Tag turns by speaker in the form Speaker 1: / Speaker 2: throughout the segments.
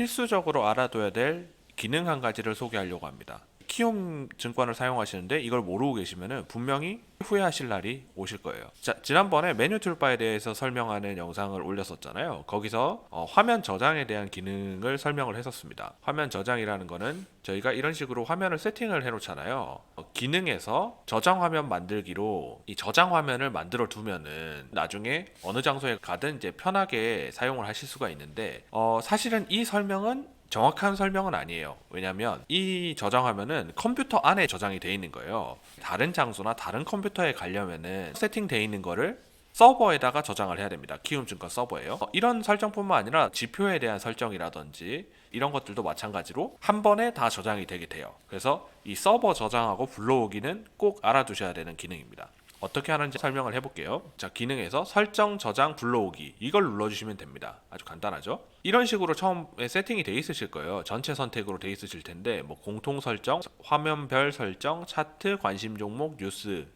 Speaker 1: 필수적으로 알아둬야 될 기능 한 가지를 소개하려고 합니다. 키움 증권을 사용하시는데 이걸 모르고 계시면 분명히 후회하실 날이 오실 거예요. 자, 지난번에 메뉴 툴바에 대해서 설명하는 영상을 올렸었잖아요. 거기서 어, 화면 저장에 대한 기능을 설명을 했었습니다. 화면 저장이라는 거는 저희가 이런 식으로 화면을 세팅을 해 놓잖아요. 어, 기능에서 저장 화면 만들기로 이 저장 화면을 만들어 두면은 나중에 어느 장소에 가든 이제 편하게 사용을 하실 수가 있는데 어, 사실은 이 설명은 정확한 설명은 아니에요. 왜냐하면 이 저장하면은 컴퓨터 안에 저장이 돼 있는 거예요. 다른 장소나 다른 컴퓨터에 가려면은 세팅돼 있는 거를 서버에다가 저장을 해야 됩니다. 키움증권 서버에요. 어, 이런 설정뿐만 아니라 지표에 대한 설정이라든지 이런 것들도 마찬가지로 한 번에 다 저장이 되게 돼요. 그래서 이 서버 저장하고 불러오기는 꼭 알아두셔야 되는 기능입니다. 어떻게 하는지 설명을 해볼게요. 자, 기능에서 설정, 저장, 불러오기 이걸 눌러주시면 됩니다. 아주 간단하죠? 이런 식으로 처음에 세팅이 돼 있으실 거예요. 전체 선택으로 돼 있으실 텐데 뭐 공통 설정, 화면별 설정, 차트, 관심 종목, 뉴스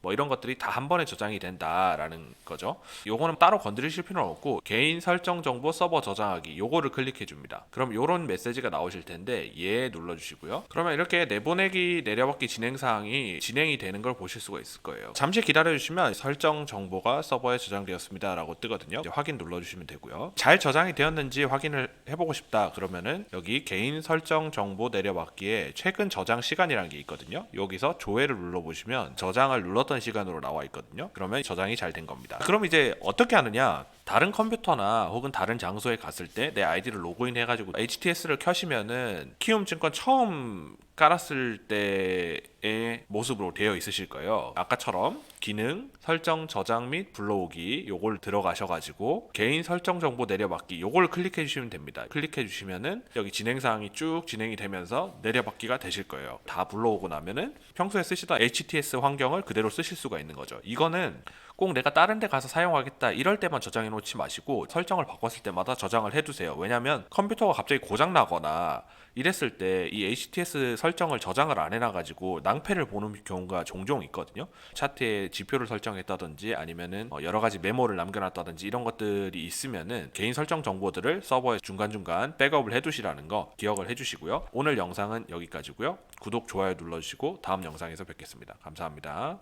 Speaker 1: 뭐 이런 것들이 다 한 번에 저장이 된다라는 거죠. 요거는 따로 건드리실 필요는 없고 개인 설정 정보 서버 저장하기 요거를 클릭해 줍니다. 그럼 요런 메시지가 나오실 텐데 얘 눌러 주시고요. 그러면 이렇게 내보내기 내려받기 진행 사항이 진행이 되는 걸 보실 수가 있을 거예요. 잠시 기다려 주시면 설정 정보가 서버에 저장되었습니다라고 뜨거든요. 확인 눌러 주시면 되고요. 잘 저장이 되었는지 확인을 해 보고 싶다 그러면은 여기 개인 설정 정보 내려받기에 최근 저장 시간이라는 게 있거든요. 여기서 조회를 눌러 보시면 저장을 눌렀 던 시간으로 나와 있거든요. 그러면 저장이 잘 된 겁니다. 그럼 이제 어떻게 하느냐? 다른 컴퓨터나 혹은 다른 장소에 갔을 때 내 아이디를 로그인 해가지고 HTS를 켜시면은 키움증권 처음 깔았을 때의 모습으로 되어 있으실 거예요. 아까처럼 기능, 설정, 저장 및 불러오기 요걸 들어가셔가지고 개인 설정 정보 내려받기 요걸 클릭해 주시면 됩니다. 클릭해 주시면은 여기 진행 사항이 쭉 진행이 되면서 내려받기가 되실 거예요. 다 불러오고 나면은 평소에 쓰시던 HTS 환경을 그대로 쓰실 수가 있는 거죠. 이거는 꼭 내가 다른 데 가서 사용하겠다 이럴 때만 저장해 놓지 마시고 설정을 바꿨을 때마다 저장을 해 두세요. 왜냐면 컴퓨터가 갑자기 고장 나거나 이랬을 때 이 HTS 설정을 저장을 안 해놔 가지고 낭패를 보는 경우가 종종 있거든요. 차트에 지표를 설정했다든지 아니면은 어, 여러 가지 메모를 남겨놨다든지 이런 것들이 있으면은 개인 설정 정보들을 서버에 중간중간 백업을 해두시라는 거 기억을 해주시고요. 오늘 영상은 여기까지고요. 구독 좋아요 눌러주시고 다음 영상에서 뵙겠습니다. 감사합니다.